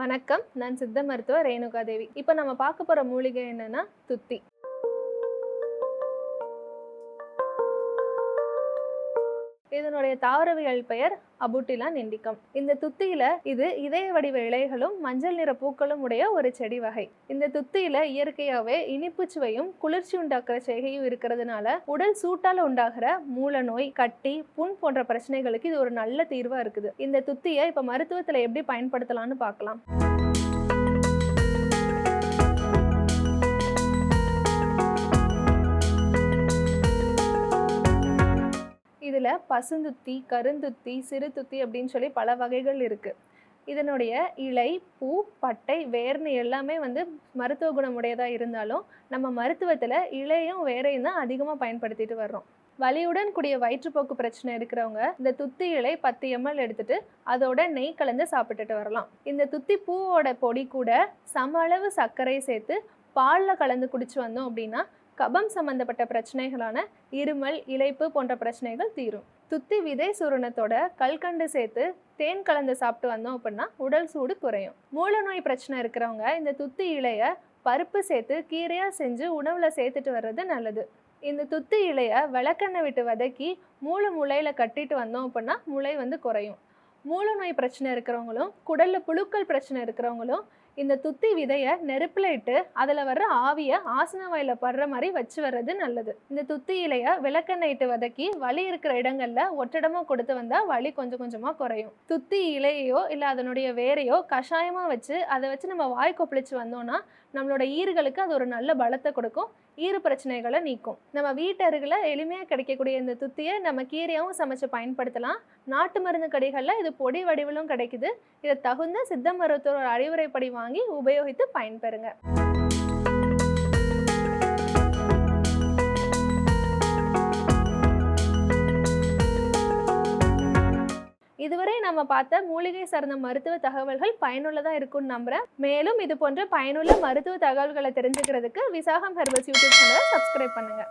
வணக்கம். நான் சித்த மருத்துவர் ரேணுகா தேவி இப்போ நம்ம பார்க்க போகிற மூலிகை என்னென்னா துத்தி. இதனுடைய தாவரவியல் பெயர் அபுட்டிலா நெண்டிக்கம். இந்த துத்தியில இது இதய வடிவ இலைகளும் மஞ்சள் நிற பூக்களும் உடைய ஒரு செடி வகை. இந்த துத்தியில இயற்கையாவே இனிப்பு சுவையும் குளிர்ச்சி உண்டாக்குற செய்கையும் இருக்கிறதுனால உடல் சூட்டால உண்டாகிற மூல நோய் கட்டி புண் போன்ற பிரச்சனைகளுக்கு இது ஒரு நல்ல தீர்வா இருக்குது. இந்த துத்தியை இப்ப மருத்துவத்துல எப்படி பயன்படுத்தலாம்னு பார்க்கலாம் இதில் பசுந்துத்தி கருந்துத்தி சிறுதுத்தி அப்படின்னு சொல்லி பல வகைகள் இருக்குது இதனுடைய இலை பூ பட்டை வேர்னு எல்லாமே வந்து மருத்துவ குணமுடையதாக இருந்தாலும் நம்ம மருத்துவத்தில் இலையும் வேரையும் தான் அதிகமாக பயன்படுத்திட்டு வர்றோம். வலியுடன் கூடிய வயிற்றுப்போக்கு பிரச்சனை இருக்கிறவங்க இந்த துத்தி இலை பத்து எம்எல் எடுத்துட்டு அதோட நெய் கலந்து சாப்பிட்டுட்டு வரலாம். இந்த துத்தி பூவோட பொடி கூட சம அளவு சர்க்கரை சேர்த்து பாலில் கலந்து குடிச்சு வந்தோம் அப்படின்னா கபம் சம்பந்தப்பட்ட பிரச்சனைகளான இருமல் இழைப்பு போன்ற பிரச்சனைகள் தீரும். துத்தி விதை சூரணத்தோட கல்கண்டு சேர்த்து தேன் கலந்து சாப்பிட்டு வந்தோம் அப்படின்னா உடல் சூடு குறையும். மூல நோய் பிரச்சனை இருக்கிறவங்க இந்த துத்தி இலைய பருப்பு சேர்த்து கீரையாக செஞ்சு உணவில் சேர்த்துட்டு வர்றது நல்லது. இந்த துத்தி இலைய விளக்கெண்ணெய் விட்டு வதக்கி மூளை முளையில் கட்டிட்டு வந்தோம் அப்படின்னா முளை வந்து குறையும். மூல நோய் பிரச்சனை இருக்கிறவங்களும் குடலில் புழுக்கள் பிரச்சனை இருக்கிறவங்களும் இந்த துத்தி விதையை நெருப்பில் இட்டு அதில் வர்ற ஆவியை ஆசன வாயில படுற மாதிரி வச்சு வர்றது நல்லது. இந்த துத்தி இலையை விளக்கெண்ணெய் இட்டு வதக்கி வலி இருக்கிற இடங்கள்ல ஒற்றிடமாக கொடுத்து வந்தால் வலி கொஞ்சம் கொஞ்சமாக குறையும். துத்தி இலையையோ இல்லை அதனுடைய வேரையோ கஷாயமாக வச்சு அதை வச்சு நம்ம வாய் கொப்பளிச்சு வந்தோம்னா நம்மளோட ஈறுகளுக்கு அது ஒரு நல்ல பலத்தை கொடுக்கும். ஈறு பிரச்சனைகளை நீக்கும். நம்ம வீட்டு அருகில் எளிமையாக கிடைக்கக்கூடிய இந்த துத்தியை நம்ம கீரையாகவும் சமைச்சு பயன்படுத்தலாம். நாட்டு மருந்து கடைகளில் இது பொடி வடிவிலும் கிடைக்குது. இதை தகுந்த சித்த மருத்துவர் அறிவுரைப்படி வாங்கி உபயோகித்து பயன்பெறுங்க. இதுவரை நம்ம பார்த்த மூலிகை சார்ந்த மருத்துவ தகவல்கள் பயனுள்ளதாக இருக்கும்னு நம்புறேன். மேலும் இது போன்ற பயனுள்ள மருத்துவ தகவல்களை தெரிஞ்சுக்கிறதுக்கு விசாகம் ஹெர்பல்ஸ் யூடியூப் சேனலை சப்ஸ்கிரைப் பண்ணுங்க.